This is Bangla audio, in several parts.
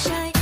Sai。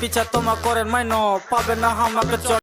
পিছা তোমা করেন মাইনো পাবে না হামাকে চট